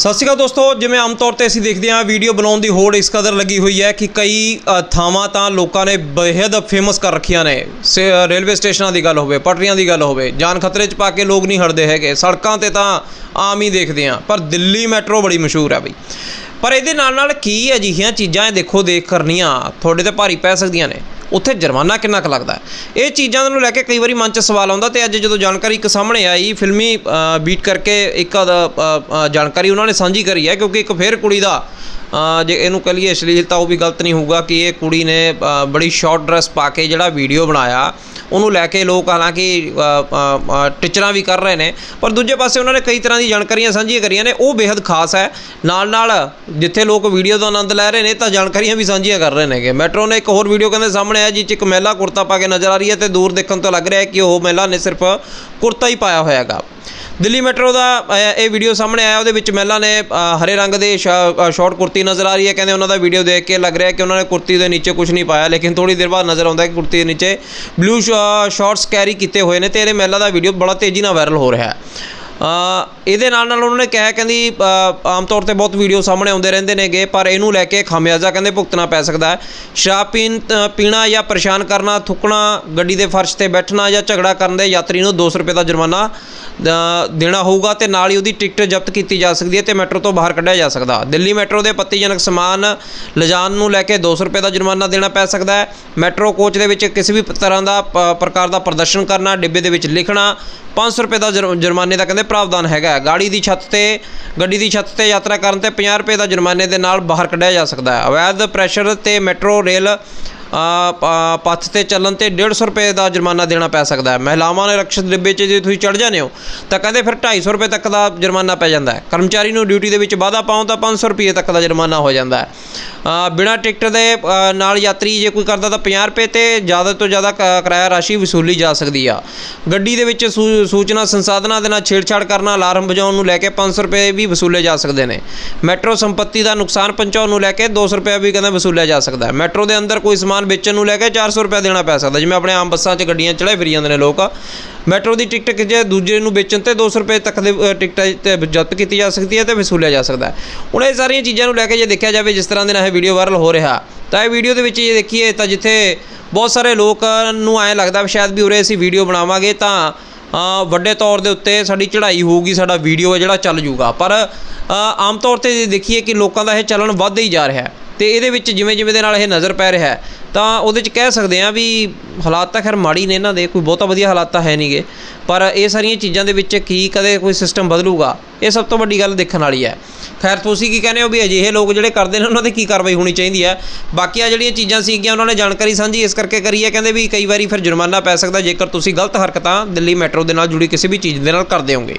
ਸਤਿ ਸ਼੍ਰੀ ਅਕਾਲ ਦੋਸਤੋ, ਜਿਵੇਂ ਆਮ ਤੌਰ ਤੇ ਅਸੀਂ ਦੇਖਦੇ ਹਾਂ, ਵੀਡੀਓ ਬਣਾਉਣ ਦੀ ਹੋੜ ਇਸ ਕਦਰ ਲੱਗੀ ਹੋਈ ਹੈ ਕਿ ਕਈ ਥਾਵਾਂ ਤਾਂ ਲੋਕਾਂ ਨੇ ਬੇਹੱਦ ਫੇਮਸ ਕਰ ਰੱਖੀਆਂ ਨੇ। ਸੇ- ਰੇਲਵੇ ਸਟੇਸ਼ਨਾਂ ਦੀ ਗੱਲ ਹੋਵੇ, ਪਟਰੀਆਂ ਦੀ ਗੱਲ ਹੋਵੇ ਜਾਨ ਖਤਰੇ 'ਚ ਪਾ ਕੇ ਲੋਕ ਨਹੀਂ ਹਟਦੇ ਹੈਗੇ। ਸੜਕਾਂ ਤੇ ਤਾਂ ਆਮ ਹੀ ਦੇਖਦੇ ਹਾਂ, ਪਰ ਦਿੱਲੀ ਮੈਟਰੋ ਬੜੀ ਮਸ਼ਹੂਰ ਹੈ ਬਈ। ਪਰ ਇਹਦੇ ਨਾਲ ਨਾਲ ਕੀ ਅਜਿਹੀਆਂ ਚੀਜ਼ਾਂ ਇਹ ਦੇਖੋ ਦੇਖ ਕਰਨੀਆਂ, ਤੁਹਾਡੇ ਤੇ ਭਾਰੀ ਪੈ ਸਕਦੀਆਂ ਨੇ। ਉੱਥੇ ਜੁਰਮਾਨਾ ਕਿੰਨਾ ਕੁ ਲੱਗਦਾ? ਇਹ ਚੀਜ਼ਾਂ ਨੂੰ ਲੈ ਕੇ ਕਈ ਵਾਰੀ ਮਨ 'ਚ ਸਵਾਲ ਆਉਂਦਾ ਤੇ ਅੱਜ ਜਦੋਂ ਜਾਣਕਾਰੀ ਇੱਕ ਸਾਹਮਣੇ ਆਈ, ਫਿਲਮੀ ਬੀਟ ਕਰਕੇ ਇੱਕ ਜਾਣਕਾਰੀ ਉਹਨਾਂ ਨੇ ਸਾਂਝੀ ਕਰੀ ਹੈ ਕਿਉਂਕਿ ਇੱਕ ਫੇਰ ਕੁੜੀ ਦਾ ਜੇ ਇਹਨੂੰ ਕਹ ਲਈਏ ਅਸ਼ਲੀਲਤਾ ਉਹ ਵੀ ਗਲਤ ਨਹੀਂ ਹੋਊਗਾ ਕਿ ਇਹ ਕੁੜੀ ਨੇ ਬੜੀ ਸ਼ਾਰਟ ਡਰੈਸ ਪਾ ਕੇ ਜਿਹੜਾ ਵੀਡੀਓ ਬਣਾਇਆ, ਉਹਨੂੰ ਲੈ ਕੇ ਲੋਕ ਹਾਲਾਂਕਿ ਟੀਚਰਾਂ ਵੀ ਕਰ ਰਹੇ ਨੇ, ਪਰ ਦੂਜੇ ਪਾਸੇ ਉਹਨਾਂ ਨੇ ਕਈ ਤਰ੍ਹਾਂ ਦੀ ਜਾਣਕਾਰੀਆਂ ਸਾਂਝੀਆਂ ਕਰੀਆਂ ਨੇ, ਉਹ ਬੇहद ਖਾਸ ਹੈ। ਨਾਲ ਨਾਲ ਜਿੱਥੇ ਲੋਕ ਵੀਡੀਓ ਦਾ ਆਨੰਦ ਲੈ ਰਹੇ ਨੇ ਤਾਂ ਜਾਣਕਾਰੀਆਂ ਵੀ ਸਾਂਝੀਆਂ ਕਰ ਰਹੇ ਨੇਗੇ। ਮੈਟਰੋ ਨੇ ਇੱਕ ਹੋਰ ਵੀਡੀਓ ਕਹਿੰਦੇ ਸਾਹਮਣੇ ਆਇਆ ਜਿਸ 'ਚ ਇੱਕ ਮਹਿਲਾ ਕੁੜਤਾ ਪਾ ਕੇ ਨਜ਼ਰ ਆ ਰਹੀ ਹੈ ਤੇ ਦੂਰ ਦੇਖਣ ਤੋਂ ਲੱਗ ਰਿਹਾ ਹੈ ਕਿ ਉਹ ਮਹਿਲਾ ਨੇ ਸਿਰਫ ਕੁੜਤਾ ਹੀ ਪਾਇਆ ਹੋਇਆ ਹੈਗਾ। ਦਿੱਲੀ ਮੈਟਰੋ ਦਾ ਇਹ ਵੀਡੀਓ ਸਾਹਮਣੇ ਆਇਆ, ਉਹਦੇ ਵਿੱਚ ਮਹਿਲਾ ਨੇ ਹਰੇ ਰੰਗ ਦੇ ਸ਼ਾਰਟ ਕੁੜਤੀ ਨਜ਼ਰ ਆ ਰਹੀ ਹੈ। ਕਹਿੰਦੇ ਉਹਨਾਂ ਦਾ ਵੀਡੀਓ ਦੇਖ ਕੇ ਲੱਗ ਰਿਹਾ ਕਿ ਉਹਨਾਂ ਨੇ ਕੁੜਤੀ ਦੇ ਨੀਚੇ ਕੁਝ ਨਹੀਂ ਪਾਇਆ, ਲੇਕਿਨ ਥੋੜੀ ਦੇਰ ਬਾਅਦ ਨਜ਼ਰ ਆਉਂਦਾ ਹੈ ਕਿ ਕੁੜਤੀ ਦੇ ਨੀਚੇ ਬਲੂ ਸ਼ਾਰਟਸ ਕੈਰੀ ਕੀਤੇ ਹੋਏ ਨੇ ਤੇ ਇਹ ਮਹਿਲਾ ਦਾ ਵੀਡੀਓ ਬੜਾ ਤੇਜ਼ੀ ਨਾਲ ਵਾਇਰਲ ਹੋ ਰਿਹਾ ਹੈ। ਇਹਦੇ ਨਾਲ ਨਾਲ ਉਹਨਾਂ ਨੇ ਕਿਹਾ, ਕਹਿੰਦੀ ਆਮ ਤੌਰ ਤੇ ਬਹੁਤ ਵੀਡੀਓ ਸਾਹਮਣੇ ਆਉਂਦੇ ਰਹਿੰਦੇ ਨੇਗੇ, ਪਰ ਇਹਨੂੰ ਲੈ ਕੇ ਖਾਮਿਆਜ਼ਾ ਕਹਿੰਦੇ ਭੁਗਤਣਾ ਪੈ ਸਕਦਾ ਹੈ। ਸ਼ਰਾਬ ਪੀਣ ਪੀਣਾ ਜਾਂ ਪਰੇਸ਼ਾਨ ਕਰਨਾ, ਥੁੱਕਣਾ, ਗੱਡੀ ਦੇ ਫਰਸ਼ ਤੇ ਬੈਠਣਾ ਜਾਂ ਝਗੜਾ ਕਰਨ ਦੇ ਯਾਤਰੀ ਨੂੰ 200 ਰੁਪਏ ਦਾ ਜੁਰਮਾਨਾ ਦੇਣਾ ਹੋਊਗਾ ਤੇ ਨਾਲ ਹੀ ਉਹਦੀ ਟਿਕਟ ਜ਼ਬਤ ਕੀਤੀ ਜਾ ਸਕਦੀ ਹੈ ਤੇ ਮੈਟਰੋ ਤੋਂ ਬਾਹਰ ਕੱਢਿਆ ਜਾ ਸਕਦਾ। ਦਿੱਲੀ ਮੈਟਰੋ ਦੇ ਪੱਤੀਜਨਕ ਸਮਾਨ ਲਿਜਾਣ ਨੂੰ ਲੈ ਕੇ 200 ਰੁਪਏ ਦਾ ਜੁਰਮਾਨਾ ਦੇਣਾ ਪੈ ਸਕਦਾ ਹੈ। ਮੈਟਰੋ ਕੋਚ ਦੇ ਵਿੱਚ ਕਿਸੇ ਵੀ ਤਰ੍ਹਾਂ ਦਾ ਪ੍ਰਕਾਰ ਦਾ ਪ੍ਰਦਰਸ਼ਨ ਕਰਨਾ, ਡਿੱਬੇ ਦੇ ਵਿੱਚ ਲਿਖਣਾ 500 ਰੁਪਏ ਦਾ ਜੁਰ- ਜੁਰਮਾਨੇ ਦਾ ਕਹਿੰਦੇ ਪ੍ਰਾਵਧਾਨ ਹੈਗਾ। ਗਾੜੀ ਦੀ ਛੱਤ ਤੇ, ਗੱਡੀ ਦੀ ਛੱਤ ਤੇ ਯਾਤਰਾ ਕਰਨ ਤੇ 50 ਰੁਪਏ ਦਾ ਜੁਰਮਾਨੇ ਦੇ ਨਾਲ ਬਾਹਰ ਕੱਢਿਆ ਜਾ ਸਕਦਾ ਹੈ। ਅਵੈਧ ਪ੍ਰੈਸ਼ਰ ਤੇ ਮੈਟਰੋ ਰੇਲ ਪੱਥ ਤੇ ਚੱਲਣ ਤੇ 150 ਰੁਪਏ ਦਾ ਜੁਰਮਾਨਾ ਦੇਣਾ ਪੈ ਸਕਦਾ ਹੈ। ਮਹਿਲਾਵਾਂ ਨੇ ਰਕਸ਼ਿਤ ਡਿੱਬੇ 'ਚ ਜੇ ਤੁਸੀਂ ਚੜ ਜਾਂਦੇ ਹੋ, ਤਾਂ ਕਹਿੰਦੇ ਫਿਰ 250 ਰੁਪਏ ਤੱਕ ਦਾ ਜੁਰਮਾਨਾ ਪੈ ਜਾਂਦਾ ਹੈ। ਕਰਮਚਾਰੀ ਨੂੰ ਡਿਊਟੀ ਦੇ ਵਿੱਚ ਵਾਧਾ ਪਾਉ ਤਾਂ 500 ਰੁਪਏ ਤੱਕ ਦਾ ਜੁਰਮਾਨਾ ਹੋ ਜਾਂਦਾ ਹੈ। ਬਿਨਾਂ ਟਿਕਟ ਦੇ ਨਾਲ ਯਾਤਰੀ ਜੇ ਕੋਈ ਕਰਦਾ ਤਾਂ 50 ਰੁਪਏ ਤੇ ਜ਼ਿਆਦਾ ਤੋਂ ਜ਼ਿਆਦਾ ਕ- ਕਿਰਾਇਆ ਰਾਸ਼ੀ ਵਸੂਲੀ ਜਾ ਸਕਦੀ ਆ। ਗੱਡੀ ਦੇ ਵਿੱਚ ਸੂ- ਸੂਚਨਾ ਸੰਸਾਧਨਾਂ ਦੇ ਨਾਲ ਛੇੜਛਾੜ ਕਰਨਾ, ਅਲਾਰਮ ਵਜਾਉਣ ਨੂੰ ਲੈ ਕੇ 500 ਰੁਪਏ ਵੀ ਵਸੂਲੇ ਜਾ ਸਕਦੇ ਨੇ। ਮੈਟਰੋ ਸੰਪਤੀ ਦਾ ਨੁਕਸਾਨ ਪਹੁੰਚਾਉਣ ਨੂੰ ਲੈ ਕੇ 200 ਰੁਪਏ ਵੀ ਕਹਿੰਦੇ ਵਸੂਲਿਆ ਜਾ ਸਕਦਾ ਹੈ। ਮੈਟਰੋ ਦੇ ਅੰਦਰ ਕੋਈ ਸਮਾਨ ਵੇਚਣ ਨੂੰ ਲੈ ਕੇ 400 ਰੁਪਏ ਦੇਣਾ ਪੈ ਸਕਦਾ। ਜਿਵੇਂ ਆਪਣੇ ਆਮ ਬੱਸਾਂ 'ਚ ਗੱਡੀਆਂ ਚੜ੍ਹਾਈ ਫਿਰੀ ਜਾਂਦੇ ਨੇ ਲੋਕ। ਮੈਟਰੋ ਦੀ ਟਿਕਟ ਜੇ ਦੂਜੇ ਨੂੰ ਵੇਚਣ ਤੇ 200 ਰੁਪਏ ਤੱਕ ਦੇ ਅ, ਟਿਕਟ ਤੇ ਜ਼ਬਤ ਕੀਤੀ ਜਾ ਸਕਦੀ ਹੈ ਤੇ ਵਸੂਲਿਆ ਜਾ ਸਕਦਾ ਹੈ। ਹੁਣ ਇਹ ਸਾਰੀਆਂ ਚੀਜ਼ਾਂ ਨੂੰ ਲੈ ਕੇ ਜੇ ਦੇਖਿਆ ਜਾਵੇ ਜਿਸ ਤਰ੍ਹਾਂ ਦੇ ਨਾਲ ਇਹ ਵੀਡੀਓ ਵਾਇਰਲ ਹੋ ਰਿਹਾ ਤਾਂ ਇਹ ਵੀਡੀਓ ਦੇ ਵਿੱਚ ਜੇ ਦੇਖੀਏ ਤਾਂ ਜਿੱਥੇ ਬਹੁਤ ਸਾਰੇ ਲੋਕ ਨੂੰ ਐਂ ਲੱਗਦਾ ਵੀ ਸ਼ਾਇਦ ਵੀ ਉਰੇ ਅਸੀਂ ਵੀਡੀਓ ਬਣਾਵਾਂਗੇ ਤਾਂ ਵੱਡੇ ਤੌਰ ਦੇ ਉੱਤੇ ਸਾਡੀ ਚੜ੍ਹਾਈ ਹੋਊਗੀ ਸਾਡਾ ਵੀਡੀਓ ਹੈ ਜਿਹੜਾ ਚੱਲ ਜੂਗਾ। ਪਰ ਆਮ ਤੌਰ ਤੇ ਜੇ ਦੇਖੀਏ ਕਿ ਲੋਕਾਂ ਦਾ ਇਹ ਚੱਲਣ ਵੱਧ ਹੀ ਜਾ ਰਿਹਾ ਹੈ। ਤੇ ਇਹਦੇ ਵਿੱਚ ਜਿਵੇਂ ਜਿਵੇਂ ਦੇ ਨਾਲ ਇਹ ਨਜ਼ਰ ਪੈ ਰਿਹਾ ਤਾਂ ਉਹਦੇ 'ਚ ਕਹਿ ਸਕਦੇ ਹਾਂ ਵੀ ਹਾਲਾਤ ਤਾਂ ਖੈਰ ਮਾੜੀ ਨੇ ਇਹਨਾਂ ਦੇ, ਕੋਈ ਬਹੁਤਾ ਵਧੀਆ ਹਾਲਾਤ ਤਾਂ ਹੈ ਨਹੀਂਗੇ ਪਰ ਇਹ ਸਾਰੀਆਂ ਚੀਜ਼ਾਂ ਦੇ ਵਿੱਚ ਕੀ ਕਦੇ ਕੋਈ ਸਿਸਟਮ ਬਦਲੂਗਾ, ਇਹ ਸਭ ਤੋਂ ਵੱਡੀ ਗੱਲ ਦੇਖਣ ਵਾਲੀ ਹੈ। ਖੈਰ ਤੁਸੀਂ ਕੀ ਕਹਿੰਦੇ ਹੋ ਵੀ ਅਜਿਹੇ ਲੋਕ ਜਿਹੜੇ ਕਰਦੇ ਨੇ, ਉਹਨਾਂ ਤੇ ਕੀ ਕਾਰਵਾਈ ਹੋਣੀ ਚਾਹੀਦੀ ਹੈ? ਬਾਕੀ ਆ ਜਿਹੜੀਆਂ ਚੀਜ਼ਾਂ ਸੀਗੀਆਂ, ਉਹਨਾਂ ਨੇ ਜਾਣਕਾਰੀ ਸਾਂਝੀ ਇਸ ਕਰਕੇ ਕਰੀ ਹੈ, ਕਹਿੰਦੇ ਵੀ ਕਈ ਵਾਰੀ ਫਿਰ ਜੁਰਮਾਨਾ ਪੈ ਸਕਦਾ, ਜੇਕਰ ਤੁਸੀਂ ਗਲਤ ਹਰਕਤਾਂ ਦਿੱਲੀ ਮੈਟਰੋ ਦੇ ਨਾਲ ਜੁੜੀ ਕਿਸੇ ਵੀ ਚੀਜ਼ ਦੇ ਨਾਲ ਕਰਦੇ ਹੋਗੇ